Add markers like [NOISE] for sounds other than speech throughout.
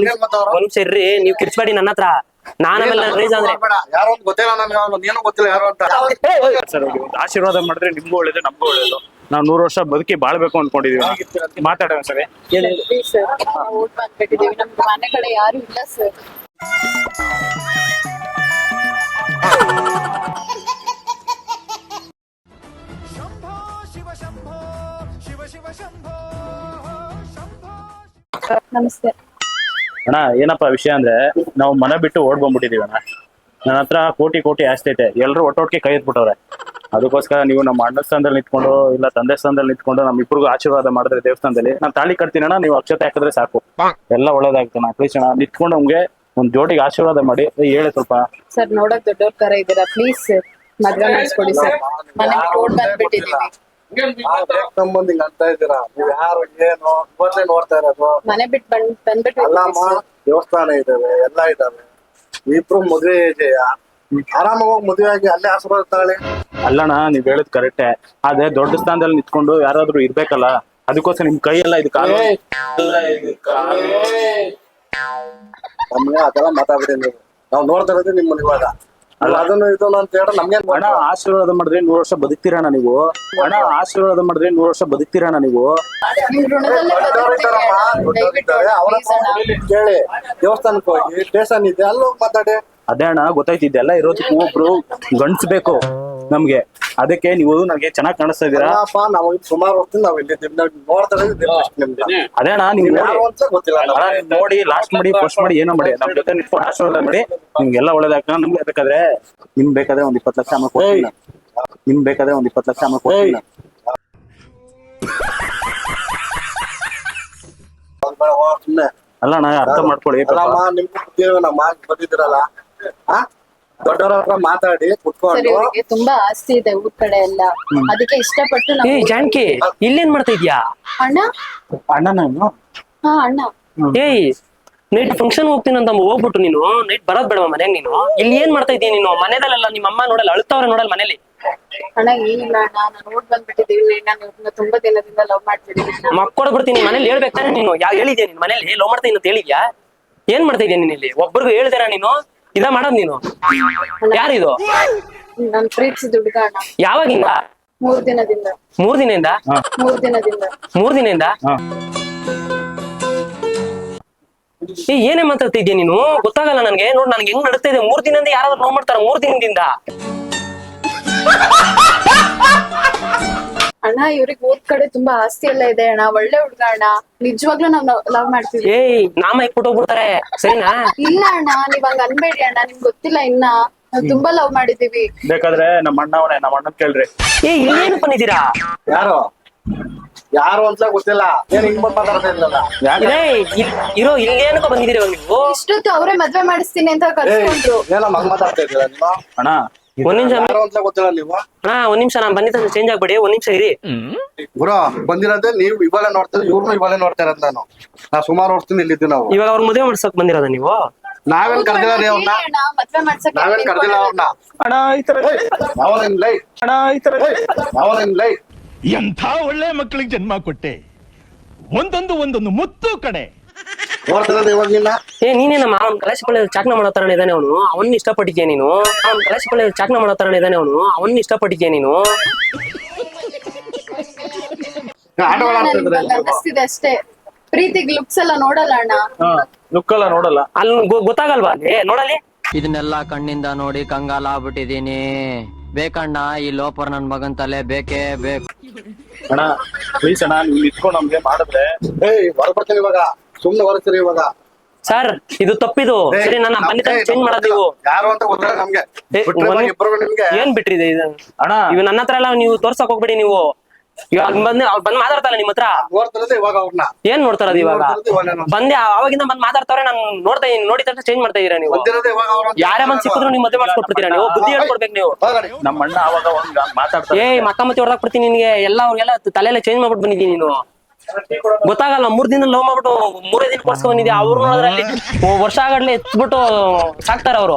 ನಿಮಿಷ ಇರ್ರಿ ನೀವ್ ಕಿರ್ಚ್ಬೇಡಿ ನನ್ನ ಹತ್ರ ನಾನ್ ಆಮೇಲೆ ರೈಸ್ ಅಂದ್ರೆ ಯಾರೋ ಒಂದ್ ಗೊತ್ತಿಲ್ಲ ಅವ್ನು ಗೊತ್ತಿಲ್ಲ ಯಾರು ಅಂತ ಸರ್ ಒಂದು ಆಶೀರ್ವಾದ ಮಾಡಿದ್ರೆ ನಿಮ್ಗೂ ಒಳ್ಳೇದು ನಮ್ಗೂ ಒಳ್ಳೇದು ನಾವು ನೂರು ವರ್ಷ ಬದುಕಿ ಬಾಳ್ಬೇಕು ಅನ್ಕೊಂಡಿದೀವಿ ಮಾತಾಡೋಣ ಸರಿ ಸರ್ ಓಟ್ ಮಾಡ್ಬಿಟ್ಟಿದೀವಿ ನಮ್ಗೆ ಮನೆ ಕಡೆ ಯಾರು ಇಲ್ಲ ಸರ್ ನಮಸ್ತೆ ಅಣ್ಣ, ಏನಪ್ಪ ವಿಷಯ ಅಂದ್ರೆ ನಾವು ಮನೆ ಬಿಟ್ಟು ಓಡ್ ಬಂದ್ಬಿಟ್ಟಿದೀವಿ ಅಣ್ಣ. ನನ್ನ ಹತ್ರ ಕೋಟಿ ಕೋಟಿ ಆಸ್ತಿ ಐತೆ. ಎಲ್ರು ಒಟ್ಟೊಟ್ಟಿಗೆ ಕೈ ಎತ್ಬಿಟ್ಟವ್ರೆ. ಅದಕ್ಕೋಸ್ಕರ ನೀವು ನಮ್ಮ ಅಣ್ಣ ಸ್ಥಾನದಲ್ಲಿ ನಿಂತ್ಕೊಂಡು, ಇಲ್ಲ ತಂದೆ ಸ್ಥಾನದಲ್ಲಿ ನಿಂತ್ಕೊಂಡು ನಮ್ಮ ಇಬ್ಬರಿಗೂ ಆಶೀರ್ವಾದ ಮಾಡಿದ್ರೆ ದೇವಸ್ಥಾನದಲ್ಲಿ. ನಾನು ತಾಳಿ ಕಟ್ತೀನಿ ಅಣ್ಣ, ನೀವು ಅಕ್ಷತೆ ಹಾಕಿದ್ರೆ ಸಾಕು. ಎಲ್ಲ ಒಳ್ಳೇದಾಗ್ತಾನ ಪ್ಲೀಸ್ ಅಣ್ಣ, ನಿಂತ್ಕೊಂಡು ನಮ್ಗೆ ಒಂದ್ ಜೋಡಿಗೆ ಆಶೀರ್ವಾದ ಮಾಡಿ. ಹೇಳಿ ಸ್ವಲ್ಪ. ಸರ್, ನೋಡಕ್ ದೊಡ್ಡವ್ರ ತರ ಇದ್ದೀರಾ? ಪ್ಲೀಸ್, ಮದ್ವೆ ಮಾಡಿಸ್ಕೊಡಿ ಸರ್. ಮನೆ ಬಿಟ್ಟು ಹಿಂಗ್ ಅಂತ ಇದ್ದೀರಾ? ನೀವ್ ಯಾರು ಏನು? ಇವತ್ತೇ ನೋಡ್ತಾ ಇರೋದು. ಮನೆ ಬಿಟ್ಟು ಬಂದ್ ಬಂದ್ಬಿಟ್ಟು ಅಲ್ಲಮ್ಮ ದೇವಸ್ಥಾನ ಇದಾವೆ ಎಲ್ಲ ಇದಾವೆ. ಇಬ್ರು ಮದ್ವೆ ಇದೆಯಾ? ಆರಾಮಾಗಿ ಹೋಗಿ ಮದ್ವೆ ಆಗಿ ಅಲ್ಲೇ ಆಶೀರ್ವಾದ ತಗೊಳ್ಳಿ. ಅಲ್ಲಣ್ಣ ನೀವ್ ಹೇಳದ್ ಕರೆಕ್ಟೇ ಅದೇ ದೊಡ್ಡ ಸ್ಥಾನದಲ್ಲಿ ನಿಂತ್ಕೊಂಡು ಯಾರಾದ್ರೂ ಇರ್ಬೇಕಲ್ಲ ಅದಕ್ಕೋಸ್ಕರ ನಿಮ್ ಕೈ ಎಲ್ಲ ಇದು ಕಾಲ ಏಯ್! ನಮ್ಗೆ ಅದೆಲ್ಲ ಮಾತಾಡ್ಬಿಡಿ ನೀವು. ನಾವ್ ನೋಡ್ತಾ ಇರೋದು ನಿಮ್ಮ ಇವಾಗ ಅದನ್ನು ಇದನ್ನು ಅಂತ ಹೇಳಿ ನಮ್ಗೆ ಅಣ್ಣ ಆಶೀರ್ವಾದ ಮಾಡಿದ್ರೆ ನೂರ್ ವರ್ಷ ಬದುಕ್ತೀರಾ ನೀವು. ಹಣ ಆಶೀರ್ವಾದ ಮಾಡಿದ್ರೆ ನೂರ್ ವರ್ಷ ಬದುಕ್ತೀರಾ ನೀವು. ಕೇಳಿ ದೇವಸ್ಥಾನಕ್ಕೆ ಹೋಗಿ ಸ್ಟೇಷನ್ ಇದೆ ಅಲ್ಲಿ ಹೋಗಿ ಮಾತಾಡಿ. ಅದೇ ಅಣ್ಣ ಗೊತ್ತಾಯ್ತಿದ್ದೆಲ್ಲ ಇರೋದಕ್ಕೂ ಒಬ್ರು ಗಂಡ್ಸ್ಬೇಕು ನಮ್ಗೆ. ಅದಕ್ಕೆ ನೀವು ನನಗೆ ಚೆನ್ನಾಗಿ ಕಾಣಿಸ್ತಾ ಇದೀರಾ ಅಲ್ಲಪ್ಪ ನಾವು ಸುಮಾರು ವರ್ಷದಿಂದ ನಾವ್ ಇಲ್ಲಿ ಅದೇ ಅಣ್ಣ ನೀವು ನೋಡಿ. ಗೊತ್ತಿಲ್ಲ ಅಣ್ಣ, ನೀವ್ ನೋಡಿ ಲಾಸ್ಟ್ ಮಾಡಿ ಫಸ್ಟ್ ಮಾಡಿ ಏನೋ ಮಾಡಿ. ನಮ್ ಜೊತೆ ನಿಂತ್ಕೊಂಡು ಆಶೀರ್ವಾದ ಮಾಡಿ. ನಿಮ್ಗೆಲ್ಲ ಒಳ್ಳೇದಾಗ್ತದೆ. ನಮ್ಗೆ ಬೇಕಾದ್ರೆ ನಿಮ್ ಬೇಕಾದ್ರೆ ಒಂದ್ ಇಪ್ಪತ್ತು ಲಕ್ಷ ಆಮೇಲೆ ಕೊಡ್ತೀನಿ ನಾನು. ನಿಮ್ ಬೇಕಾದ್ರೆ ಒಂದ್ ಇಪ್ಪತ್ತು ಲಕ್ಷ ಆಮೇಲೆ ಕೊಡ್ತೀನಿ ನಾನು. ಅಲ್ಲ ಅಣ್ಣ ಅರ್ಥ ಮಾಡ್ಕೊಳ್ಳಿ. ಪಾಪ. ಅಲ್ಲಮ್ಮ ನಿಮ್ಗೆ ಗೊತ್ತಿರೋ ನಮ್ಮ ಮಾತು ಬಂದಿದ್ದೀರಲ್ಲ. ಆ? ದೊಡ್ಡವ್ರ ಹತ್ರ ಮಾತಾಡಿ ಕುತ್ಕೊಂಡು. ಇವ್ರಿಗೆ ತುಂಬಾ ಆಸ್ತಿ ಇದೆ ಊರ್ ಕಡೆ ಎಲ್ಲ. ಅದಕ್ಕೆ ಇಷ್ಟಪಟ್ಟು ಏ ನಾವು ಜಾನ್ಕಿ ಇಲ್ಲೇನ್ ಮಾಡ್ತಾ ಇದ್ಯಾ? ಅಣ್ಣ? ಅಣ್ಣ ನಾನು ಹಾ ಅಣ್ಣ. ಏಯ್ ನೈಟ್ ಫಂಕ್ಷನ್ ಹೋಗ್ತೀನಿ ಅಂತ ಹೋಗ್ಬಿಟ್ಟು ನೀನು ನೈಟ್ ಬರೋದ್ ಬೇಡವಾ ಮನೆಗ್ ನೀನು? ಇಲ್ಲಿ ಏನ್ ಮಾಡ್ತಾ ಇದೀಯ ನೀನು? ಮನೆದಲ್ಲೆಲ್ಲ ನಿಮ್ಮ ಅಮ್ಮ ನೋಡಲ್ಲ ಅಳ್ತಾವ್ರೆ ನೋಡಲ್ಲ ಮನೇಲಿ? ಅಣ್ಣ ಏನಿಲ್ಲ ಅಣ್ಣ ನಾನು ಬಂದ್ಬಿಟ್ಟಿದೀವಿ ನಾನು ಇವ್ರನ್ನ ತುಂಬಾ ದಿನದಿಂದ ಲವ್ ಮಾಡ್ತಿದ್ದೀನಿ. ಮಕ್ಕಳು ಬಿಡ್ತೀನಿ ಮನೇಲಿ ಹೇಳ್ಬೇಕಾದ್ರೆ ನೀನು. ಯಾವ ಹೇಳಿದ್ಯಾ ನೀನ್ ಮನೇಲಿ? ಲವ್ ಮಾಡ್ತೀನಿ ಅಂತ ಹೇಳಿದ್ಯಾ? ಏನ್ ಮಾಡ್ತಾ ಇದೀಯ ನೀನ್ ಇಲ್ಲಿ? ಒಬ್ಬರಿಗೂ ಹೇಳ್ದೇನ ನೀನು? ಇದ ಮಾಡೋದ್ ನೀನು? ಯಾರಿದು? ನಾನು ಪ್ರೀತಿಸಿದ ಹುಡುಗ ಅಣ್ಣ. ಯಾವಾಗಿಂದ? ಮೂರ್ ದಿನದಿಂದ. ಮೂರ್ ದಿನದಿಂದ? ಮೂರ್ ದಿನದಿಂದ. ಮೂರ್ ದಿನದಿಂದ? ಏ ಏನೇ ಮಾತಾಡ್ತಾ ಇದೀಯ ನೀನು? ಗೊತ್ತಾಗಲ್ಲ ನನ್ಗೆ. ನೋಡ್ ನನ್ಗೆ ಹೆಂಗ್ ನಡೀತಾ ಇದೆ? ಮೂರ್ ದಿನದಿಂದ ಯಾರಾದ್ರೂ ನೋಡ್ ಮಾಡ್ತಾರ ಮೂರ್ ದಿನದಿಂದ. ಅಣ್ಣ ಇವ್ರಿಗೆ ಊರ್ ಕಡೆ ತುಂಬಾ ಆಸ್ತಿ ಎಲ್ಲ ಇದೆ ಅಣ್ಣ. ಒಳ್ಳೆ ಹುಡುಗ ಅಣ್ಣ. ನಿಜವಾಗ್ಲೂ ನಾವ್ ಲವ್ ಮಾಡ್ತೀವಿ. ಏಯ್ ನಾಮ ಇಟ್ಬಿಟ್ಟೋಗ್ಬಿಡ್ತಾರೆ ಸರಿನಾ? ಇಲ್ಲ ಅಣ್ಣ ನೀವ್ ಹಂಗ ಅನ್ಬೇಡಿ ಅಣ್ಣ. ನಿಮ್ಗೆ ಗೊತ್ತಿಲ್ಲ ಇನ್ನ. ನಾವ್ ತುಂಬಾ ಲವ್ ಮಾಡಿದೀವಿ ಬೇಕಾದ್ರೆ ನಮ್ಮ ಅಣ್ಣವನೇ ನಮ್ಮ ಅಣ್ಣನ್ ಕೇಳ್ರಿ. ಏ ಇಲ್ಲೇನು ಬಂದಿದ್ದೀರಾ? ಯಾರು? ಯಾರು ಅಂತ ಗೊತ್ತಿಲ್ಲ. ಏನ್ ಹಿಂಗ್ ಮಾತಾಡ್ತಾ ಇಲ್ಲಲ್ಲ. ಇದೇ ಇರೋ ಇಲ್ಲೇನಕ್ಕೋ ಬಂದಿದ್ದೀರಾ ಇವಾಗ ನೀವು? ಇಷ್ಟೊತ್ತು ಅವರೇ ಮದ್ವೆ ಮಾಡಿಸ್ತೀನಿ ಅಂತ ಕರ್ಸ್ಕೊಂಡ್ರು. ಏನೋ ಮಗ್ ಮಾತಾಡ್ತಾ ಇದ್ದೀರಾ ನೀವು? ಅಣ್ಣ ಒಂದ್ ನಿಮಿಷ ಯಾರು ಅಂತ ಗೊತ್ತಿಲ್ಲ ನೀವು? ಹಾ ಒಂದ್ ನಿಮಿಷ ನಾನ್ ಬಂದಿದ್ದ ಚೇಂಜ್ ಆಗ್ಬೇಡಿ ಒಂದ್ ನಿಮಿಷ ಇರಿ. ಗುರು ಬಂದಿರೋದೇ ನೀವು ಇವಾಗಲೇ ನೋಡ್ತಾ ಇವ್ರನ್ನೂ ಇವಾಗಲೇ ನೋಡ್ತಾ ಇರೋದು ನಾನು. ನಾ ಸುಮಾರು ವರ್ಷದಿಂದ ಇಲ್ಲಿದ್ದೀವಿ ನಾವು. ಇವಾಗ ಅವ್ರ ಮದುವೆ ಮಾಡ್ಸಕ್ ಬಂದಿರೋದ ನೀವು? ನಾವೇನ್ ಕರ್ದಿಲ್ಲ ರೀ ಅವ್ರನ್ನ ನಾವೇನ್ ಕರ್ದಿಲ್ಲ ಅವ್ರನ್ನ ಅಣ್ಣ ಈ ತರ ಅವನೇನ್ ಲೈ? ಅಣ್ಣ ಈ ತರ ಅವನೇನ್ ಲೈ? ಎಂಥ ಒಳ್ಳೆ ಮಕ್ಕಳಿಗೆ ಜನ್ಮ ಕೊಟ್ಟೆ. ಒಂದೊಂದು ಒಂದೊಂದು ಮುತ್ತು ಕಡೆ. ಇವಾಗ ನಿನ್ನ ಏ ನೀನೇನಮ್ಮ ನಮ್ಮ ಅವನ್ ಚಾಕ್ನ ಮಾಡೋ ತರನೇ ಇದ್ದಾನೆ ಅವನು. ಅವನ್ನ ಇಷ್ಟಪಟ್ಟಿದ್ಯಾ ನೀನು? ಅವನ್ ಕಲಾಶಿ ಪಳ್ಳಿ ಚಾಕ್ನ ಮಾಡೋ ತರನೇ ಇದ್ದಾನೆ ಅವನು. ಅವನ್ನ ಇಷ್ಟಪಟ್ಟಿದ್ಯಾ ನೀನು? ಆಟಗಳು ಆಡ್ತಿದ್ರೆ ಅನ್ನಿಸ್ತಿದೆ ಅಷ್ಟೇ. ಪ್ರೀತಿಗ್ ಲುಕ್ಸ್ ಎಲ್ಲ ನೋಡಲ್ಲ ಅಣ್ಣ. ಹಾ ಲುಕ್ಕಲ್ಲ ನೋಡಲ್ಲ. ಅಲ್ಲಿ ಗೊ- ಗೊತ್ತಾಗಲ್ವಾ ಅಲ್ಲಿ? ಇದನ್ನೆಲ್ಲ ಕಣ್ಣಿಂದ ನೋಡಿ ಕಂಗಾಲ ಆಗ್ಬಿಟ್ಟಿದೀನಿ ಬೇಕಣ್ಣ ಈ ಲೋಪರ್ ನನ್ ಮಗನ್ ತಲೆ ಬೇಕೇ ಬೇಕು. ಅಣ್ಣ ಪ್ಲೀಸ್ ಅಣ್ಣ ನೀವು ಇಟ್ಕೊಂಡು ನಮ್ಗೆ ಮಾಡಿದ್ರೆ. ಏಯ್ ಹೊರಬರ್ತೀನಿ ಇವಾಗ. ಸುಮ್ನೆ ಹೊರತೀರಿ ಇವಾಗ. ಸರ್ ಇದು ತಪ್ಪಿದು. ಸರಿ ನನ್ನ ಬಂದಿದ್ದ ಚೇಂಜ್ ಮಾಡೋದು ನೀವು ಯಾರು ಅಂತ ಗೊತ್ತಿಲ್ಲ ನಮಗೆ. ಏ, ಬಿಟ್ರೆ ಒಂದ್- ಇಬ್ರಿಗೂ ನಿಮ್ಗೆ ಏನ್ ಬಿಟ್ರಿದೆ ಇದು? ಅಣ್ಣ. ಇವ್ ನನ್ನ ಹತ್ರ ಎಲ್ಲ ನೀವು ತೋರ್ಸಕ್ ಹೋಗ್ಬೇಡಿ ನೀವು. ಇವಾಗ ಬಂದ್ ಅವ್ರು ಬಂದ್ ಮಾತಾಡ್ತಾರ ನಿಮ್ ಹತ್ರ. ನೋಡ್ತಿರೋದು ಇವಾಗ ಅವ್ರನ್ನ ಏನ್ ನೋಡ್ತಾರದು ಇವಾಗ? ನೋಡ್ತಿರೋದು ಇವಾಗ ನಾನು. ಬಂದೆ ಅವಾಗಿಂದ ಬಂದ್ ಮಾತಾಡ್ತಾವ್ರೆ ನಾನು ನೋಡ್ತಾ ಇದೀನಿ. ನೋಡಿದ ತಕ್ಷಣ ಚೇಂಜ್ ಮಾಡ್ತಾ ಇದೀರಾ ನೀವು? ಬಂದಿರೋದು ಇವಾಗ ಅವ್ರ ಯಾರೇ ಬಂದ್ ಸಿಕ್ಕಿದ್ರು ನಿಮ್ ಮದುವೆ ಮಾಡ್ಕೊಟ್ಬಿಡ್ತೀರಾ ನೀವು? ಬುದ್ಧಿ ಹೇಳ್ಕೊಡ್ಬೇಕು ನೀವು. ಹೋಗಡಿ. ನಮ್ಮ ಅಣ್ಣ ಅವಾಗ ಒಂದ್ ಮಾತಾಡ್ತಾರೆ ಏಯ್ ಮಕ್ಕ ಮತ್ತೆ ಹೊಡೆದಾಕ್ ಬಿಡ್ತೀನಿ ನಿನ್ಗೆ. ಎಲ್ಲ ಅವ್ರಿಗೆಲ್ಲ ತಲೆಲ್ಲ ಚೇಂಜ್ ಮಾಡ್ಬಿಟ್ಟು ಬಂದಿದ್ದೀನಿ ನೀನು. ಗೊತ್ತಾಗಲ್ಲ ಮೂರ್ ದಿನ ಲವ್ ಮಾಡ್ಬಿಟ್ಟು ಮೂರೇ ದಿನ ಕೊಡ್ಸ್ಕೊಂಡ್ ಬಂದಿದ್ಯಾ? ಅವ್ರು ನೋಡಿದ್ರಲ್ಲಿ ವರ್ಷ ಆಗಡ್ಲೆ ಎತ್ಬಿಟ್ಟು ಸಾಕ್ತಾರ ಅವರು.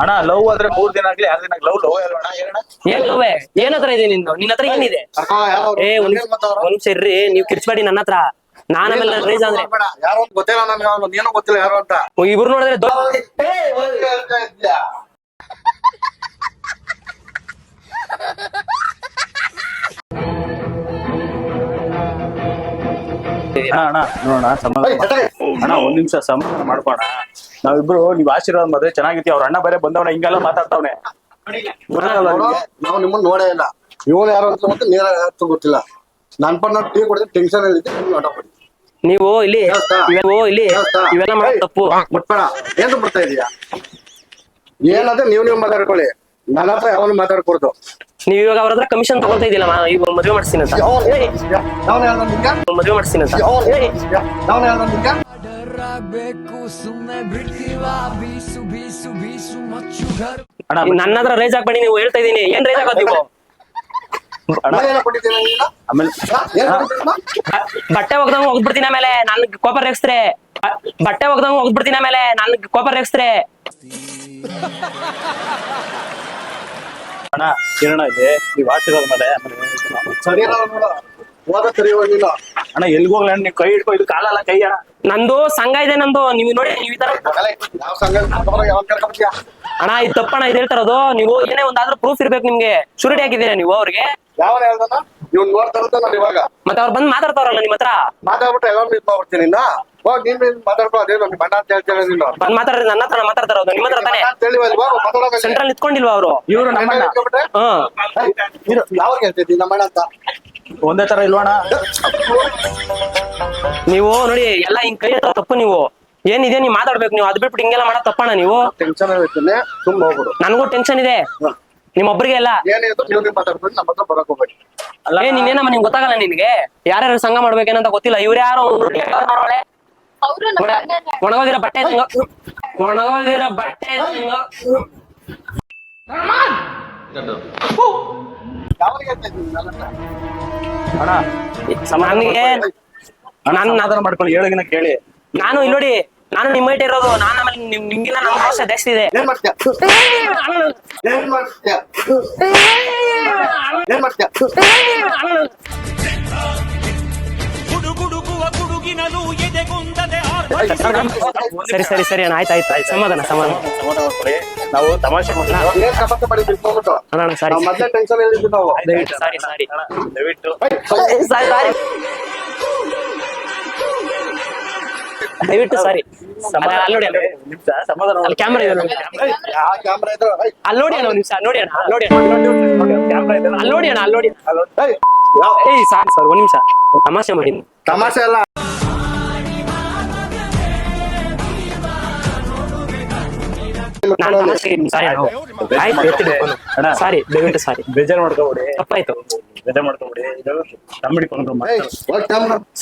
ಅಣ್ಣ ಲವ್ ಆದ್ರೆ ಮೂರ್ ದಿನ ಆಗ್ಲಿ ಆರ್ ದಿನ ಲವ್ ಲವ್ ಏನ್ ಲವ್ ಏನ್ ಹತ್ರ ಇದೆ ನಿಂದು? ನಿನ್ನ ಹತ್ರ ಏನಿದೆ? ಏ ಒಂದ್? ಒಂದ್ ನಿಮಿಷ ಇರ್ರಿ ನೀವು ಕಿರ್ಚ್ಬೇಡಿ ನನ್ನ ಹತ್ರ. ನಾನ್ ಆಮೇಲೆ ರೈಸ್ ಅಂದ್ರೆ ಯಾರು ಗೊತ್ತಿಲ್ಲ ನನ್ಗೆ ಅವನು ಗೊತ್ತಿಲ್ಲ ಯಾರು ಅಂತ. ಇಬ್ರು ನೋಡಿದ್ರೆ ದೊ- ಅಣ್ಣ ನೋಡೋಣ ಸಮಾಧಾನ. ಅಣ್ಣ ಒಂದ್ ನಿಮಿಷ ಸಮಾಧಾನ ಮಾಡ್ಕೋಣ. ನಾವಿಬ್ರು ನೀವ್ ಆಶೀರ್ವಾದ ಮಾಡಿದ್ರೆ ಚೆನ್ನಾಗಿತ್ತು ಅವ್ರ ಅಣ್ಣ ಬೇರೆ ಬಂದವನ ಹಿಂಗೆಲ್ಲ ಮಾತಾಡ್ತಾವ್ನೆ. ಗೊತ್ತಾಗಲ್ಲ ನಿಮ್ಗೆ? ನಾವು ನಿಮ್ಮನ್ನ ನೋಡೇ ಇಲ್ಲ. ಇವನು ಯಾರು ಅಂತ ಮತ್ತೆ ನೀರ ಯಾರು ಗೊತ್ತಿಲ್ಲ. ನನ್ ನಾವು ಟೀ ಕುಡಿದ್ರೆ ಟೆನ್ಷನ್ ಅಲ್ಲಿ ಹೊಟ್ಟೆ ನೀವು ಇಲ್ಲಿ ಕೇಳ್ತಾ? ಇವೆಲ್ಲ ಇಲ್ಲಿ ಕೇಳ್ತಾ? ಇವೆಲ್ಲ ಮಾಡೋದು ತಪ್ಪು. ಮುಟ್ಬೇಡ. ಏನ್ ಬಿಡ್ತಾ ಇದೀಯ? ಏನಾದ್ರೆ ನೀವು ನೀವು ಮಾತಾಡ್ಕೊಳ್ಳಿ. ನನ್ನ ಹತ್ರ ಯಾವನು ಮಾತಾಡ್ಕೊಡ್ದು. ನೀವ್ ಇವಾಗ ಅವ್ರ ಹತ್ರ ಕಮಿಷನ್ ತಗೊಳ್ತಾ ಇದ್ದಿಲ್ಲ ಇವಾಗ ಮದ್ವೆ ಮಾಡ್ತೀನಿ ಅಂತ. ಮದ್ವೆ ಮಾಡ್ತೀನಿ ಅಂತ. ನನ್ನ ಹತ್ರ ರೈಸ್ ಹಾಕ್ಬೇಡಿ ನೀವು ಹೇಳ್ತಾ ಇದೀನಿ. ಏನ್ ರೇಜ್ ಹಾಕೋದ್ ನೀವು? ಬಟ್ಟೆ ಒಗ್ದಂಗ್ ಹೋಗ್ಬಿಡ್ತೀನಿ ಆಮೇಲೆ ನನ್ ಕೋಪ ರೇಗಿಸ್ತ್ರೆ. ಬಟ್ಟೆ ಒಗ್ದಂಗ್ ಹೋಗ್ಬಿಡ್ತೀನಿ ಆಮೇಲೆ ನನ್ ಕೋಪ ರೇಗಿಸ್ತ್ರೆ. ಅಣ್ಣ ಕಿರಣ ಇದೆ. ನೀವ್ ಆಶೀರ್ವಾದ ಮೇಲೆ ಸರಿ. ಹೋದ ಸರಿ ಹೋಗಿಲ್ಲ. ಅಣ್ಣ ಎಲ್ಗ್ ಹೋಗ್ಲ ನೀವ್ ಕೈ ಹಿಡ್ಕೊ ಇದು ಕಾಲಲ್ಲ ಕೈ ಅಣ್ಣ. ನಂದು ಸಂಘ ಇದೆ ನಂದು. ನೀವು ನೋಡಿ ನೀವು ಈ ತರ ಯಾವ ಸಂಘ ಕರ್ಕೊಂಡ್ಬರ್ತೀಯಾ? ಅಣ್ಣ ಇದು ತಪ್ಪಣ್ಣ ಇದು ಹೇಳ್ತಾರದು ನೀವು ಏನೇ ಒಂದಾದ್ರೂ ಪ್ರೂಫ್ ಇರ್ಬೇಕು ನಿಮ್ಗೆ. ಶೂರಿಟಿ ಹಾಕಿದ್ದೀರಾ ನೀವು ಅವ್ರಿಗೆ? ಹೇಳ್ದನ ಇವ್ನ್ ನೋಡ್ತಾ ಇರುತ್ತೆ ನಾನು ಇವಾಗ. ಮತ್ತೆ ಅವ್ರು ಬಂದು ಮಾತಾಡ್ತಾರಲ್ಲ ನಿಮ್ ಹತ್ರ? ಮಾತಾಡ್ಬಿಟ್ಟು ಎಲ್ಲ ಇದು ಮಾಡ್ಬಿಡ್ತೀನಿ ಇನ್ನ? ಹೋಗ್ ನೀನ್ ನೀನ್ ಮಾತಾಡ್ಕೊ ಅದೇ ಬಣ್ಣ ಅಂತ ಹೇಳ್ತೇನೆ ನೀನು? ಬಂದ್ ಮಾತಾಡ್ರಿ ನನ್ನ ಹತ್ರ ಮಾತಾಡ್ತಾರೋದು ನಿಮ್ ಹತ್ರ ತಾನೇ? ಅಂತ ಹೇಳಿವಲ್ವಾ ಮಾತಾಡೋಕೆ ಸೆಂಟ್ರಲ್ ನಿಂತ್ಕೊಂಡಿಲ್ವಾ ಅವರು? ಇವ್ರು ನಮ್ಮಣ್ಣ ಹ್ಮ್ ಯಾವಾಗ ಹೇಳ್ತಿದ್ದಿ ನಮ್ಮ ಅಣ್ಣ ಅಂತ? ಒಂದೇ ತರ ಇಲ್ವಣ್ಣ? ನೀವು ನೋಡಿ ಎಲ್ಲ ಹಿಂಗ್ ಕೈ ಹತ್ರ ತಪ್ಪು ನೀವು. ಏನಿದೆ ನೀವು ಮಾತಾಡ್ಬೇಕು ನೀವು? ಅದ್ ಬಿಟ್ಬಿಟ್ಟು ಹಿಂಗೆಲ್ಲ ಮಾಡೋ ತಪ್ಪಣ ನೀವು? ಟೆನ್ಷನ್ ಆಗುತ್ತೆ ತುಂಬ ಹೋಗ್ಬಿಡು. ನನಗೂ ಟೆನ್ಷನ್ ಇದೆ. ನಿಮ್ಮೊಬ್ರಿಗೆ ಎಲ್ಲ ಏನಿದ್ರು ನೀವು ನೀವು ಮಾತಾಡ್ಬಿಟ್ಟು ನಮ್ಮ ಹತ್ರ ಬರಕ್ ಹೋಗ್ಬೇಡಿ. ಅಲ್ಲ ಏ ನೀನೇನಮ್ಮ ನಿಮ್ಗೆ ಗೊತ್ತಾಗಲ್ಲ ನಿನ್ಗೆ? ಯಾರ್ಯಾರು ಸಂಘ ಮಾಡ್ಬೇಕೇನಂತ ಗೊತ್ತಿಲ್ಲ. ಇವ್ರು ಯಾರು? ಒಣಗೋದಿರ ನಮ್ಮ ಅಣ್ಣನೇ. ಒಣಗೋಗಿರೋ ಬಟ್ಟೆ ತಂಗ ಒಣಗೋಗಿರೋ ಬಟ್ಟೆ ತಂಗ ಯಾವಾಗ ಹೇಳ್ತಿದ್ದೀನಿ ನನ್ನ ಹತ್ರ ಅಣ್ಣ ನನಗೆ ಅಣ್ಣ ನನ್ನ ಸಮಾಧಾನ ಮಾಡ್ಕೊಳ್ಳಿ ಹೇಳಿಗಿನ ಕೇಳಿ. ನಾನು ಇಲ್ಲಿ ನೋಡಿ ನಾನು ನಿಮ್ಮ height ಇರೋದು ನಾನು ಆಮೇಲೆ ನಿಮ್ ನಿಮ್ಗಿಲ್ಲ ನಮ್ಮ ಭಾಷೆ ಜಾಸ್ತಿ ಇದೆ ಏನ್ ಮಾಡ್ತೀಯ ಏನ್ ಮಾಡ್ತೀಯ ಏನ್ ಮಾಡ್ತೀಯ ಗುಡುಗುಡುಗುವ ಗುಡುಗಿನಲು ಎದೆಗುಂದದೆ ಸರಿ ಸರಿ ಸರಿ ಅಣ್ಣ ಆಯ್ತು ಆಯ್ತು ಆಯ್ತು ಸಮಾಧಾನ ಸಮಾಧಾನ ನಾವು ತಮಾಷೆ ಅಣ್ಣ ಅಣ್ಣ ಸಾರಿ ನಾವು ಮೊದ್ಲೇ ಟೆನ್ಷನ್ ಹೇಳಿದ್ವಿ ನಾವು ದಯವಿಟ್ಟು ಸಾರಿ ಸಾರಿ ಸಾರಿ ದಯವಿಟ್ಟು ಸಾರಿ. ಅಲ್ಲ, ಅಲ್ಲಿ ಕ್ಯಾಮ್ರಾ ಇದೆ ಅಲ್ಲೋಡಿ ಆ ಕ್ಯಾಮ್ರಾ ಇದ್ರೆ ಐ, ಅಲ್ಲಿ ನೋಡಿ ಅಣ್ಣ ಒಂದ್ ನಿಮಿಷ ನೋಡಿ ಅಣ್ಣ ಅಲ್ಲೋಡಿ ನೋಡಿ ಅಣ್ಣ. ಅಲ್ಲೋಡಿ ಇದೆ ಅಲ್ಲಿ ನೋಡಿ ಅಣ್ಣ ಅಲ್ಲಿ ನೋಡಿ. ಐ, ಯಾವ- ಏಯ್ ಸಾರಿ ಸರ್ ಒಂದ್ ನಿಮಿಷ. ತಮಾಷೆ ಮಾಡಿ ತಮಾಷೆ ಅಲ್ಲ. ಸಾರಿ ದಯವಿಟ್ಟು ಸಾರಿ ಬೇಜಾರ್ ಮಾಡ್ಕೋಬಿಡಿ. ತಪ್ಪಾಯ್ತು. ಬೇಜಾರ್ ಮಾಡ್ಕೋಬಿಡಿ. ಇದು ಕಾಮಿಡಿ ಪ್ರೋಗ್ರಾಮ್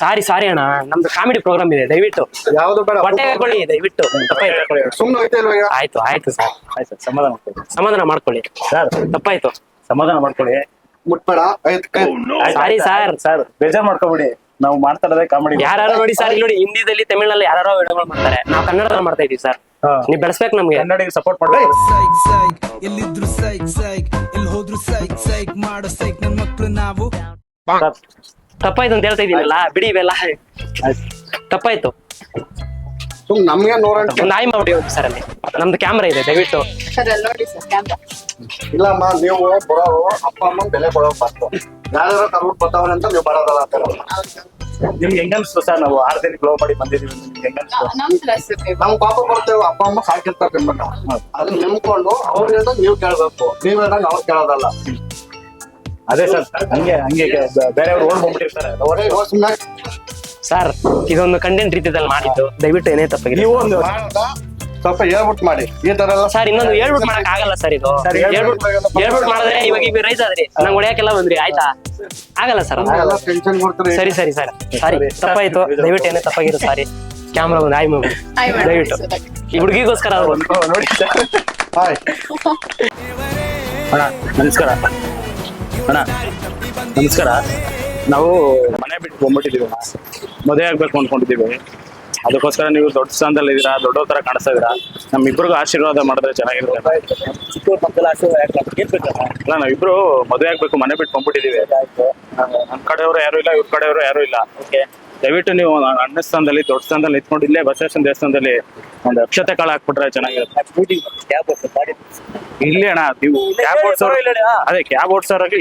ಸಾರಿ ಸಾರಿ ಅಣ್ಣ. ನಮ್ದು ಕಾಮಿಡಿ ಪ್ರೋಗ್ರಾಮ್ ಇದೆ ದಯವಿಟ್ಟು. ಯಾವ್ದು ಬೇಡ ಹೊಟ್ಟೆ ಹಾಕೊಳ್ಳಿ ದಯವಿಟ್ಟು. ತಪ್ಪಾಯ್ತು. ಸುಮ್ಮನೆ ಹೋಯ್ತಾ ಇಲ್ವಾ ಆಯ್ತು ಆಯ್ತು ಸರ್ ಆಯ್ತು ಸರ್, ಸಮಾಧಾನ ಮಾಡ್ಕೊಳ್ಳಿ. ಸಮಾಧಾನ ಮಾಡ್ಕೊಳ್ಳಿ. ಸರ್ ತಪ್ಪಾಯ್ತು. ಸಮಾಧಾನ ಮಾಡ್ಕೊಳ್ಳಿ. ಮುಟ್ಬೇಡ ಸಾರಿ ಸರ್. ಸರ್ ಬೇಜಾರ್ ಮಾಡ್ಕೋಬಿಡಿ. ನಾವು ಮಾಡ್ತಾ ಇರೋದೇ ಕಾಮಿಡಿ ಯಾರು ನೋಡಿ ಸರ್ ಇಲ್ಲಿ ನೋಡಿ ಹಿಂದಿದಲ್ಲಿ ತಮಿಳ್ನಲ್ಲಿ ಯಾರು ವಿಡಿಯೋಗಳು ಮಾಡ್ತಾರೆ. ನಾವು ಕನ್ನಡದಲ್ಲಿ ಮಾಡ್ತಾ ಇದೀವಿ ಸರ್. ನೀವು ಬೆಳೆಸ್ಬೇಕು ನಮ್ಗೆ. ಕನ್ನಡಿಗೆ ಸಪೋರ್ಟ್ ಮಾಡ್ಬೇಕು ಸೈಕ್ ಸೈಕ್ ಎಲ್ಲಿದ್ರು ಸೈಕ್ ಸೈಕ್ ಎಲ್ಲಿ ಹೋದ್ರು ಸೈಕ್ ಸೈಕ್ ಮಾಡೋ ಸೈಕ್ ನನ್ ಮಕ್ಳು ನಾವು. ಸರ್, ತಪ್ಪಾಯ್ತು ಅಂತ ಹೇಳ್ತಾ ಇದೀನಲ್ಲ ಬಿಡಿ ಇವೆಲ್ಲ. ತಪ್ಪಾಯ್ತು. ಸುಮ್ ನಮ್ಗೆ ನೋಡೋಣ ಒಂದು ಆಯ್ ಮಾಡಿ ಹೋಗಿ ಸರ್ ಅಲ್ಲಿ. ನಮ್ದು ಕ್ಯಾಮ್ರಾ ಇದೆ ದಯವಿಟ್ಟು. ಸರ್ ಅಲ್ಲಿ ನೋಡಿ ಸರ್ ಕ್ಯಾಮ್ರಾ ಇಲ್ಲಮ್ಮ ನೀವು ಬರೋ ಅಪ್ಪ ಅಮ್ಮ ಬೆಲೆ ಕೊಡೋ ಬರ್ತು ಯಾರು ಕರ್ಬಿಟ್ಟು ಬರ್ತಾವ್ರೆ ಅಂತ ನೀವು ಬರೋದಲ್ಲ ಅಂತ ನಿಮ್ಗೆ ಹೆಂಗ್ ಅನ್ಸ್ತು ಸರ್ ನಾವು ಆರ್ ದಿನ ಗ್ಲೋ ಮಾಡಿ ಬಂದಿದ್ದೀವಿ ನಿಮ್ಗೆ ಹೆಂಗ ಅನ್ಸ್ತು? ನಮ್ ಪಾಪ ಬರ್ತೇವೆ ಅಪ್ಪ ಅಮ್ಮ ಸಾಕಿರ್ತಾರೆ ತಿನ್ಬೇಕು ಅದನ್ನ ನೆಮ್ಕೊಂಡು ಅವ್ರು ಹೇಳ್ದಂಗ್ ನೀವು ಕೇಳ್ಬೇಕು. ನೀವ್ ಹೇಳ್ದಂಗ್ ಅವ್ರು ಕೇಳೋದಲ್ಲ. ಅದೇ ಸರ್ ಹಂಗೆ ಹಂಗೆ ಬೇರೆಯವ್ರು ಓಡ್ ಬಂದ್ಬಿಟ್ಟಿರ್ತಾರೆ. ಅವರೇ ಸುಮ್ಮನೆ ಸರ್ ಇದೊಂದು ಕಂಟೆಂಟ್ ರೀತಿಯಲ್ಲಿ ಮಾಡಿದ್ದು. ದಯವಿಟ್ಟು ಏನೇ ತಪ್ಪಾಗಿದೆ ನೀವು ಒಂದು ಸ್ವಲ್ಪ ಹೇಳ್ಬಿಟ್ಟು ಮಾಡಿ. ಈ ತರ ಎಲ್ಲ ಸರ್ ಇನ್ನೊಂದು ಹೇಳ್ಬಿಟ್ಟು ಮಾಡಕ್ ಆಗಲ್ಲ ಸರ್ ಇದು. ಹೇಳ್ಬಿಟ್ ಹೇಳ್ಬಿಟ್ಟು ಹೇಳ್ಬಿಟ್ಟು ಹೇಳ್ಬಿಟ್ಟು ಮಾಡಿದ್ರೆ ಇವಾಗ ಈಗ ರೈಸ್ ಆದ್ರಿ. ನಂಗೆ ಹೊಡೆಯಕ್ಕೆಲ್ಲ ಬಂದ್ರಿ ಆಯ್ತಾ? ಆಗಲ್ಲ ಸರ್ ಟೆನ್ಷನ್ ಕೊಡ್ತಾರೆ. ಸರಿ ಸರಿ ಸರ್ ಸಾರಿ. ತಪ್ಪಾಯ್ತು. ದಯವಿಟ್ಟು ಏನೇ ತಪ್ಪಾಗಿರೋ ಸಾರಿ ಕ್ಯಾಮ್ರಾ ಒಂದು ಆಯ್ ಮಾಡಿ ದಯವಿಟ್ಟು. ಈ ಹುಡುಗಿಗೋಸ್ಕರ ನೋಡಿ. ಹಾಯ್ [LAUGHS] ಅಣ್ಣ ನಮಸ್ಕಾರ. ಅಣ್ಣ ನಮಸ್ಕಾರ. ನಾವು ಮನೆ ಬಿಟ್ಟು ಬಂದ್ಬಿಟ್ಟಿದೀವಿ ಮದುವೆ ಆಗ್ಬೇಕು ಅನ್ಕೊಂಡಿದೀವಿ ಅದಕ್ಕೋಸ್ಕರ ನೀವು ದೊಡ್ಡ ಸ್ಥಾನದಲ್ಲಿ ಇದೀರಾ? ದೊಡ್ಡ ತರ ಕಾಣಿಸ್ತಾ ಇದೀರಾ? ನಮ್ಮಿಬ್ರಿಗೂ ಆಶೀರ್ವಾದ ಮಾಡಿದ್ರೆ ಚೆನ್ನಾಗಿರುತ್ತೆ ಅಲ್ಲ ನಾವಿಬ್ರು ಮದುವೆ ಆಗ್ಬೇಕು ಮನೆ ಬಿಟ್ಟು ಬಂದ್ಬಿಟ್ಟಿದೀವಿ ನಮ್ ಕಡೆಯವರು ಯಾರು ಇಲ್ಲ ಇವ್ರ ಕಡೆಯವರು ಯಾರು ಇಲ್ಲ. ದಯವಿಟ್ಟು ನೀವು ಅಣ್ಣ ಸ್ಥಾನದಲ್ಲಿ ದೊಡ್ಡ ಸ್ಥಾನದಲ್ಲಿ ನಿಂತ್ಕೊಂಡು ಇಲ್ಲೇ ಬಸವೇಶ್ವರ ದೇವಸ್ಥಾನದಲ್ಲಿ ಒಂದು ಅಕ್ಷತೆ ಕಾಳು ಹಾಕ್ಬಿಟ್ರೆ ಚೆನ್ನಾಗಿರುತ್ತೆ. ಇಲ್ಲಿ ಅಣ್ಣ ನೀವು ಕ್ಯಾಬ್ ಓಡಿಸೋರು ಅದೇ ಕ್ಯಾಬ್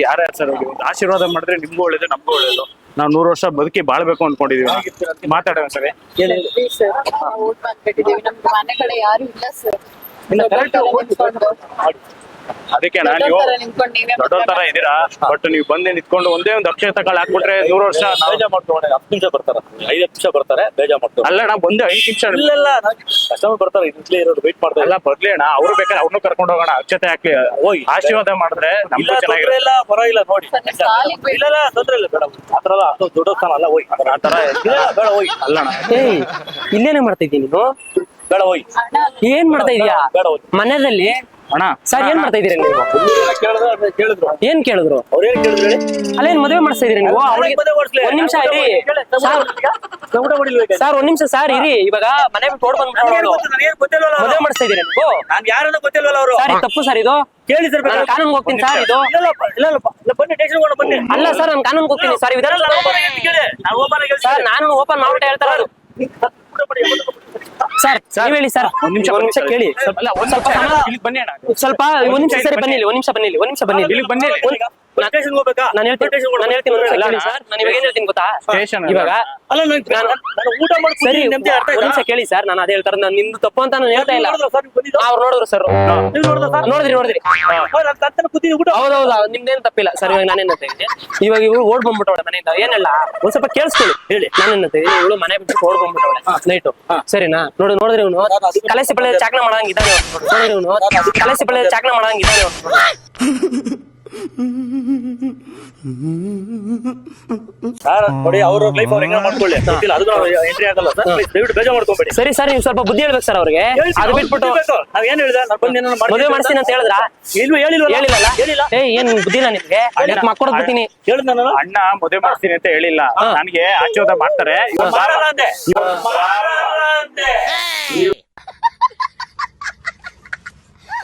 ಯಾರು ಯಾರು ಸರ್ ಒಂದು ಆಶೀರ್ವಾದ ಮಾಡಿದ್ರೆ ನಿಮ್ಗೂ ಒಳ್ಳೇದು ನಮಗೂ ಒಳ್ಳೇದು. ನಾವು ನೂರು ವರ್ಷ ಬದುಕಿ ಬಾಳ್ಬೇಕು ಅನ್ಕೊಂಡಿದೀವಿ. ಮಾತಾಡೋಣ ಸರಿ. ಸರ್ ಓಟ್ ಬಂದ್ಬಿಟ್ಟಿದೀವಿ. ನಮ್ಗೆ ಮನೆ ಕಡೆ ಯಾರು ಇಲ್ಲ ಸರ್. ಅದಕ್ಕೆ ನಾನು ನೀವು ನಿಂತ್ಕೊಂಡು ನೀವೇ ದೊಡ್ಡವ್ರ ತರ ಇದೀರಾ ಬಟ್ ನೀವು ಬಂದು ನಿಂತ್ಕೊಂಡು ಒಂದೇ ಒಂದು ಅಕ್ಷಯ ಕಾಳು ಹಾಕ್ಬಿಟ್ರೆ ನೂರು ವರ್ಷ ಬೇಜಾರ್ ಮಾಡ್ಕೊಂಡು ಹತ್ತು ನಿಮಿಷ ಬರ್ತಾರೆ. ಐದು ನಿಮಿಷ ಬರ್ತಾರೆ ಬೇಜಾ ಮಾಡ್ತಾರೆ ಅಲ್ಲ ಅಣ್ಣ ಬಂದು ಐದು ನಿಮಿಷ ಇಲ್ಲೆಲ್ಲ ಕಸ್ಟಮರ್ ಬರ್ತಾರೆ ಇಲ್ಲೇ ಇರೋರು ವೇಟ್ ಮಾಡ್ತಾರೆ ಎಲ್ಲ ಬರ್ಲಿ ಅಣ್ಣ ಅವ್ರು ಬೇಕಾದ್ರೆ ಅವ್ರನ್ನೂ ಕರ್ಕೊಂಡು ಹೋಗೋಣ ಅಕ್ಷತೆ ಹಾಕಿ ಹೋಗಿ. ಆಶೀರ್ವಾದ ಮಾಡಿದ್ರೆ ನಮ್ದು ಇಲ್ಲ ಪರವಾಗಿಲ್ಲ ನೋಡಿ. ಇಲ್ಲ ಇಲ್ಲ ತೊಂದ್ರೆ ಇಲ್ಲ ಬೇಡ ಆತರ ಎಲ್ಲ ಅದು ದೊಡ್ಡ ಸ್ಥಾನ ಅಲ್ಲ ಹೋಗಿ. ಆ ತರ ಇಲ್ಲ ಬೇಡ ಹೋಗಿ. ಅಲ್ಲಣ್ಣ ಏಯ್ ಇಲ್ಲೇನೇ ಮಾಡ್ತಾ ಇದ್ದೀನಿ ನೀನು ಬೇಡ ಹೋಗಿ. ಏನ್ ಮಾಡ್ತಾ ಇದೀಯಾ ಮನೆಯಲ್ಲಿ ಅಣ್ಣ ಸರ್ ಏನ್ ಮಾಡ್ತಾ ಇದ್ದೀರಿ ನೀವು ಕೇಳಿದ್ರೆ ಕೇಳಿದ್ರು ಏನ್ ಕೇಳಿದ್ರು ಅವ್ರು ಏನ್ ಕೇಳಿದ್ರು ಹೇಳಿ ಅಲ್ಲೇನ್ ಮದುವೆ ಮಾಡಿಸ್ತಾ ಇದೀರಿ ನೀವು ಅವ್ರಿಗೆ ಒಂದ್ ನಿಮಿಷ ಇರಿ ಸರ್ ಒಂದ್ ನಿಮಿಷ ಸರ್ ಇರಿ ಇವಾಗ ಮನೆ ಬಿಟ್ಟು ಓಡ್ ಬಂದ್ಬಿಟ್ಟು ಮದುವೆ ಮಾಡಿಸ್ತಾ ಇದ್ದೀರಿ ನೀವು ನಾನು ಯಾರನ್ನ ಗೊತ್ತಿಲ್ವಲ್ಲ ಅವರು ಸರ್ ತಪ್ಪು ಸರ್ ಇದು ಕೇಳಿ ಸರ್ ನಾನು ಕಾನೂನ್ಗೆ ಹೋಗ್ತೀನಿ ಸರ್ ಇದು ಬನ್ನಿ ಟೇಷನ್ ಬನ್ನಿ ಅಲ್ಲ ಸರ್ ನಾನು ಕಾನೂನ್ಗೆ ಹೋಗ್ತೀನಿ ಸರ್ ವಿಧಾನ ನಾನು ಕೇಳಿ ನಾನು ಓಪನ್ ಆಗಿ ಸರ್ ನಾನು ಓಪನ್ ಮಾಡ್ಬಿಟ್ಟು ಹೇಳ್ತಾರ ಸರ್ ನೀವ್ ಹೇಳಿ ಸರ್. ಒಂದ್ ನಿಮಿಷ ಒಂದ್ ನಿಮಿಷ ಕೇಳಿ. ಸ್ವಲ್ಪ ಸ್ವಲ್ಪ ಸಮಾಧಾನ- ಸ್ವಲ್ಪ ಒಂದ್ ನಿಮಿಷ ಸರಿ ಬನ್ನಿ ಇಲ್ಲಿ ಒಂದ್ ನಿಮಿಷ ಬನ್ನಿ ಇಲ್ಲಿ ಒಂದ್ ನಿಮಿಷ ಬನ್ನಿ ಇಲ್ಲಿ ಬನ್ನಿ ಇಲ್ಲಿ. ಒಂದ್- ಸ್ಟೇಷನ್ ಹೋಗ್ಬೇಕಾ? ನಾನು ಹೇಳ್ತೀನಿ. ನಾನು ಹೇಳ್ತೀನಿ ಒಂದ್ ನಿಮಿಷ ಕೇಳಿ ಸರ್ ನಾನು ಇವಾಗ ಏನ್ ಹೇಳ್ತೀನಿ ಗೊತ್ತಾ? ಸ್ಟೇಷನ್ ಇವಾಗ ಅಲ್ಲ ನಾನು ನಾನು- ನಾನು ಊಟ ಮಾಡಿ ಸರಿ ನೆಮ್ಮದಿ ಅರ್ಥ ಒಂದ್ ನಿಮಿಷ ಕೇಳಿ ಸರ್ ನಾನು ಅದೇ ಹೇಳ್ತಾರೆ ನಾನು ನಿಮ್ದು ತಪ್ಪು ಅಂತ ನಾನು ಹೇಳ್ತಾ ಇಲ್ಲ? ಅವ್ರು ನೋಡಿದ್ರು ಸರ್ ನೀವು ನೋಡಿದ್ರಾ ಸರ್? ನೋಡಿದ್ರಿ ಹೌದೌದು ನಿಮ್ದೇನ್ ತಪ್ಪಿಲ್ಲ. ಸರ್ ಇವಾಗ ನಾನೇನ್ ಇವಾಗ ಇವ್ರು ಓಡ್ ಬಂದ್ಬಿಟ್ಟವಳೆ ಮನೆಯಿಂದ. ಏನಿಲ್ಲ? ಒಂದ್ ಸ್ವಲ್ಪ ಕೇಳಿಸ್ಕೊಳ್ಳಿ. ಹೇಳಿ. ನಾನೇನ್ ಇವಳು ಮನೆ ಬಿಟ್ಟು ಓಡ್ ಬಂದ್ಬಿಟ್ಟವಳೆ. ನೈಟು ಸರಿನಾ? ನೋಡಿ ನೋಡಿದ್ರಿ ಇವನು ಕಲಸಿ ಪಳ್ಳೆ ಚಾಕ್ನ ಮಾಡಂಗಿದ್ದಾನೆ ನೋಡಿದ್ರಿ ಇವನು ಕಲಸಿ ಪಳ್ಳೆ ಚಾಕ್ನ ಮಾಡಂಗ್ ಇದ್ದಾನೆ ಅವ್ನು. [LAUGHS] ಸರ್ ನೋಡಿ ಅವ್ರ ಲೈಫ್ ಅವ್ರು ಹೆಂಗ ಮಾಡ್ಕೊಳ್ಳಿ. ಗೊತ್ತಿಲ್ಲ ಅದು ಎಂಟ್ರಿ ಆಗಲ್ಲ. ಸರ್ please ದಯವಿಟ್ಟು ಬೇಜಾರ್ ಮಾಡ್ಕೊಬೇಡಿ. ಸರಿ ಸರ್ ನೀವು ಸ್ವಲ್ಪ ಬುದ್ಧಿ ಹೇಳ್ಬೇಕು ಸರ್ ಅವ್ರಿಗೆ. ಅದು ಬಿಟ್ಬಿಟ್ಟು ನಾವ್ ಏನ್ ಹೇಳಿದ ನಾನು ಬಂದು ಮದುವೆ ಮಾಡ್ತೀನಿ ಅಂತ ಹೇಳಿದ್ರ? ಇಲ್ವೇ ಹೇಳಿಲ್ವಲ್ಲ? ಹೇಳಿಲ್ಲಲ್ಲ? ಹೇಳಿಲ್ಲ. ಏ ಏನ್ ಬುದ್ಧಿ ಇಲ್ಲ ನಿಮ್ಗೆ? ಮಕ್ಕಳು ಬಿಡ್ತೀನಿ. ಹೇಳಿದ್ ನಾನು. ಅಣ್ಣ ಮದುವೆ ಮಾಡ್ತೀನಿ ಅಂತ ಹೇಳಿಲ್ಲ. ನನ್ಗೆ ಆಶೀರ್ವಾದ ಮಾಡ್ತಾರೆ. ಅಂದೆ. ಅಂದೆ.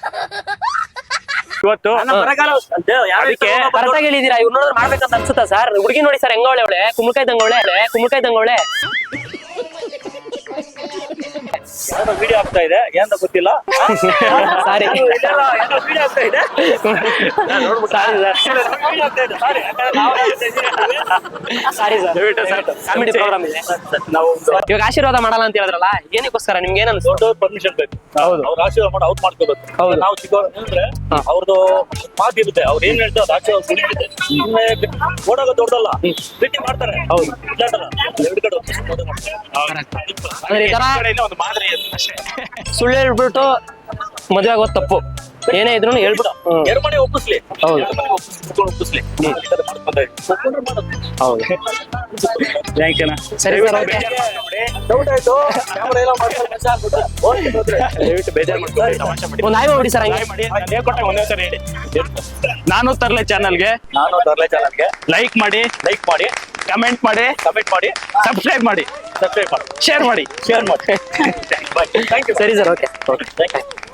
[LAUGHS] ಇವತ್ತು? ಅದಕ್ಕೆ ಹೇಳಿದೀರಾ ಇವ್ರು ನೋಡಿದ್ರೆ ಮಾಡ್ಬೇಕಂತ ಅನ್ಸುತ್ತಾ ಸರ್? ಹುಡುಗಿ ನೋಡಿ ಸರ್ ಹೆಂಗವಳೆ ಅವಳೆ? ಕುಮಕಾಯಿ ದಂಗವಳೆ ಕುಮ್ಕಾಯ್ ದಂಗವಳೆ ಯಾವ್ದೋ ವಿಡಿಯೋ ಆಗ್ತಾ ಇದೆ? ಏನಂತ ಗೊತ್ತಿಲ್ಲ? ಸಾರಿ ವಿಡಿಯೋ ಆಗ್ತಾ ಇದೆ? ಸಾರಿ ಸಾರಿ. ಕಾಮಿಡಿ ಪ್ರೋಗ್ರಾಮ್ ಇದೆ. ನಾವು ಇವಾಗ ಆಶೀರ್ವಾದ ಮಾಡಲ್ಲ ಅಂತ ಹೇಳಿದ್ರಲ್ಲ ಏನಕ್ಕೋಸ್ಕರ ನಿಮ್ಗೆ ಏನ್ ಅನ್ಸುತ್ತೆ ದೊಡ್ಡವ್ರ ಪರ್ಮಿಷನ್ ಬೇಕು. ಹೌದು. ಅವ್ರ ಆಶೀರ್ವಾದ ಮಾಡಿ ಔಟ್ ಮಾಡ್ಕೋಬೇಕು. ಹೌದು. ನಾವು ಚಿಕ್ಕವ್ರು ಅಂದ್ರೆ. ಅವ್ರದ್ದು ಮಾತು ಇರುತ್ತೆ. ಅವ್ರು ಏನ್ ಹೇಳ್ತಾರೆ ಅದು ಆಶೀರ್ವಾದ ಸಿಗುತ್ತೆ ಸುಮ್ಮನೆ ಓಡೋಗ ದೊಡ್ಡಲ್ಲ ಬಿಟ್ಟಿ ಮಾಡ್ತಾರೆ. ಹೌದು. ಎರಡು ಕಡೆ ಒಂದು ಮಾದರಿ ಸುಳ್ಳು ಹೇಳ್ಬಿಟ್ಟು ಮದುವೆ ಆಗೋದು ತಪ್ಪು. ಏನೇ ಇದ್ರು ಹೇಳ್ಬಿಡ. ಹ್ಮ್. ಎರಡು ಮನೆ ಒಪ್ಪಿಸ್ಲಿ. ಹೌದು. ಎರಡು ಮನೆ ಒಪ್ಪಿಸಿ ಕುತ್ಕೊಂಡು ಒಪ್ಪಿಸ್ಲಿ. ಈ ತರ ಮಾಡ್ಕೊಂಡ್ರೆ. ಮಾಡೋದು. ಹೌದು. ಥ್ಯಾಂಕ್ ಯು ಸರಿ ಸರ್ ಓಕೆ. ಡೌಟ್ ಆಯ್ತು. ಕ್ಯಾಮ್ರಾ ಎಲ್ಲ ಮಾಡ್ಕೊಂಡು ಮಜಾ ಆಗ್ಬಿಟ್ಟು ಓಕೆ ಹೋದ್ರೆ. ದಯವಿಟ್ಟು ಬೇಜಾರು ಮಾಡ್ಕೊಂಡು ತಮಾಷೆ ಮಾಡಿ. ಒಂದ್ ಆಯ್ ಮಾಡ್ಬಿಡಿ ಸರ್ ಹಂಗೆ. ಮಾಡಿ. ನಾನು ಹೇಳ್ಕೊಟ್ಟೆ ಒಂದೇ ಸರಿ ಹೇಳಿ. ನಾನು ತರ್ಲೆ ಚಾನಲ್ಗೆ. ನಾನು ತರ್ಲೆ ಚಾನಲ್ಗೆ. ಲೈಕ್ ಮಾಡಿ. ಲೈಕ್ ಮಾಡಿ. ಕಮೆಂಟ್ ಮಾಡಿ. ಕಮೆಂಟ್ ಮಾಡಿ. ಸಬ್ಸ್ಕ್ರೈಬ್ ಮಾಡಿ. ಸಬ್ಸ್ಕ್ರೈಬ್ ಮಾಡಿ. ಶೇರ್ ಮಾಡಿ. ಶೇರ್ ಮಾಡಿ. ಬಾಯ್ ಥ್ಯಾಂಕ್ ಯು ಸರಿ ಸರ್ ಓಕೆ. Thank you